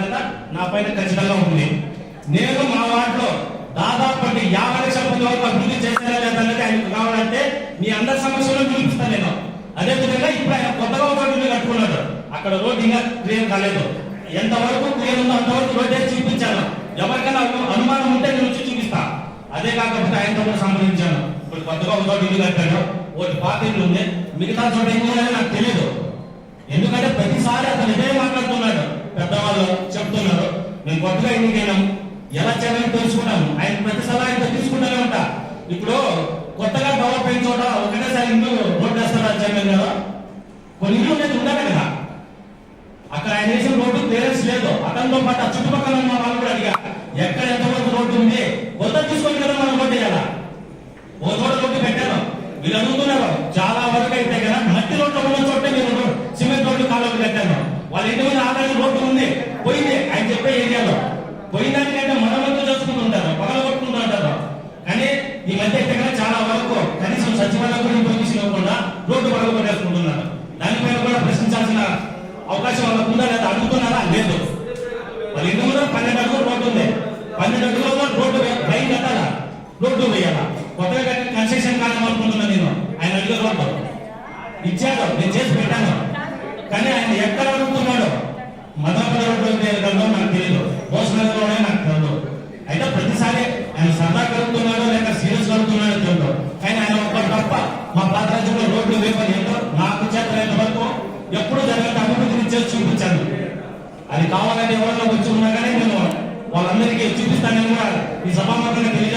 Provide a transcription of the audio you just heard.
బాధ్యత నా పైన ఖచ్చితంగా ఉంది. నేను మా వాటిలో దాదాపు యాభై లక్షల మంది వరకు అభివృద్ధి చేశారా లేదన్నది ఆయనకు కావాలంటే మీ అందరి సమస్యలు చూపిస్తాను నేను. అదే విధంగా ఇప్పుడు ఆయన కొత్తగా ఒక రోడ్డు కట్టుకున్నాడు. అక్కడ రోడ్డు ఇంకా క్లియర్ కాలేదు. ఎంతవరకు క్లియర్ ఉందో అంతవరకు రోడ్డే చూపించాను. ఎవరికైనా అనుమానం ఉంటే నేను వచ్చి చూపిస్తా. అదే కాకపోతే ఆయనతో కూడా సంప్రదించాను. ఇప్పుడు కొత్తగా ఒక చోట ఇల్లు కట్టాడు. ఒకటి పాత ఇల్లు ఉంది. మిగతా చోట ఏం చేయాలని నాకు తెలియదు ఎందుకంటే ప్రతిసారి నేను కొత్తగా ఎన్నికైనాం. ఎలా చేయాలని తెలుసుకున్నాను ఆయన ప్రతి సలహా ఆయన తీసుకుంటూనే ఉంటా. ఇప్పుడు కొత్తగా డెవలప్ అయిన చోట ఒకటేసారి ఇల్లు రోడ్డు వేస్తారా చైర్మన్ గారు? కొన్ని ఇల్లు అనేది ఉండాలి కదా. అక్కడ ఆయన వేసిన రోడ్డు క్లియరెన్స్ లేదు. అతనితో పాటు ఆ చుట్టుపక్కల ఉన్న వాళ్ళు కూడా అడిగా ఎక్కడ ఎంతవరకు రోడ్డు ఉంది? కొత్త తీసుకొని కదా మనం రోడ్డు వేయాలా? ఓ చోట రోడ్డు పెట్టాను. వీళ్ళు అడుగుతున్నారు చాలా వరకు అయితే కదా మట్టి రోడ్డు ఉన్న చోట మీరు రో- సిమెంట్ రోడ్డు కాలువలు కట్టారు వాళ్ళ ఇంటి మీద ఆల్రెడీ రోడ్డు ఉంది పోయింది ఆయన చెప్పే ఏరియాలో పోయిన మరమ్మతు చేసుకుంటూ ఉంటారు? పగల ఉంటారు. కానీ ఈ మధ్య అయితే చాలా వరకు కనీసం సచివాలయం కూడా పర్మిషన్ ఇవ్వకుండా రోడ్డు పగలగొట్టేసుకుంటున్నారు దానిపైన కూడా ప్రశ్నించాల్సిన అవకాశం వాళ్ళకు ఉందా లేదా అడుగుతున్నారా? లేదు. వాళ్ళ ఇంటి ముందర పన్నెండు అడుగులు రోడ్డు ఉంది. పన్నెండు అడుగులలో రోడ్డు వే- లైన్ కట్టాలా? రోడ్డు వేయాలా? కొత్తగా కట్టిన కన్స్ట్రక్షన్ కాలం అనుకుంటున్నాను నేను. ఆయన అడిగే రోడ్డు. ఇచ్చాడు. నేను చేసి పెట్టాను. కానీ ఆయన ఎక్కడ అడుగుతున్నాడు మదనపల్లి రోడ్డు వేయగలదో నాకు తెలియదు భోసనగర్లోనే నాకు తెలియదు అయితే ప్రతిసారి ఆయన సరదా కలుగుతున్నాడో లేక సీరియస్ కలుగుతున్నాడో తెలియదు కానీ ఆయన ఒక్క తప్ప మా ప్రాంతంలో రోడ్లు వేపని ఏంటో నాకు చేతనైన వరకు ఎప్పుడు జరగని అభివృద్ధిని చేసి చూపించాను అది కావాలని ఎవరైనా వచ్చి ఉన్నా కానీ నేను వాళ్ళందరికీ చూపిస్తానని కూడా ఈ సభాముఖంగా తెలియ